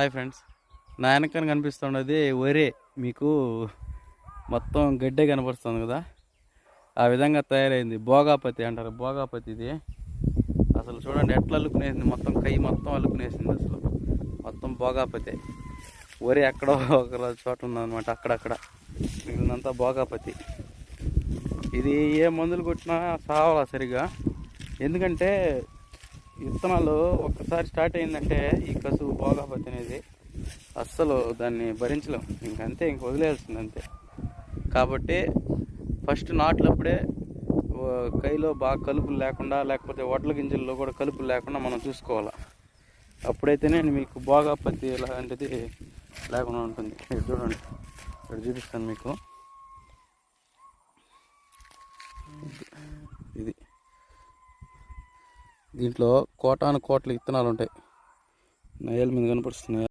Hi friends. నా వెనకన కనిపిస్తున్నది వరే. మీకు మొత్తం గడ్డే కనపడుతుంది కదా. ఆ విధంగా తయారైంది. భోగాపతి అంటారు. భోగాపతి ఇది. అసలు చూడండి ఎట్లా అల్లుకునేసింది మొత్తం కై మొత్తం అల్లుకునేసింది అసలు. మొత్తం భోగాపతి. వరి ఎక్కడో ఒక చోట ఉందన్నమాట. అక్కడక్కడ. మిగిలినంతా భోగాపతి. ఇది ఏ మందులు కొట్టినా సావాలా సరిగా? ఎందుకంటే విత్తనాలు ఒక్కసారి స్టార్ట్ అయిందంటే ఈ కసువు భోగాపతి అనేది అస్సలు దాన్ని భరించలేం. ఇంకంతే ఇంక వదిలేయాల్సింది అంతే. కాబట్టి ఫస్ట్ నాట్లప్పుడే ఓ కైలో బాగా కలుపులు లేకుండా లేకపోతే వడ్ల గింజల్లో కూడా కలుపులు లేకుండా మనం చూసుకోవాలి. అప్పుడైతేనే మీకు బాగా పత్తి లాంటిది లేకుండా ఉంటుంది. ఇక్కడ చూడండి ఇక్కడ చూపిస్తాను మీకు. దీంట్లో కోటాను కోట్ల విత్తనాలు ఉంటాయి నయాల మీద కనపడుతున్నాయి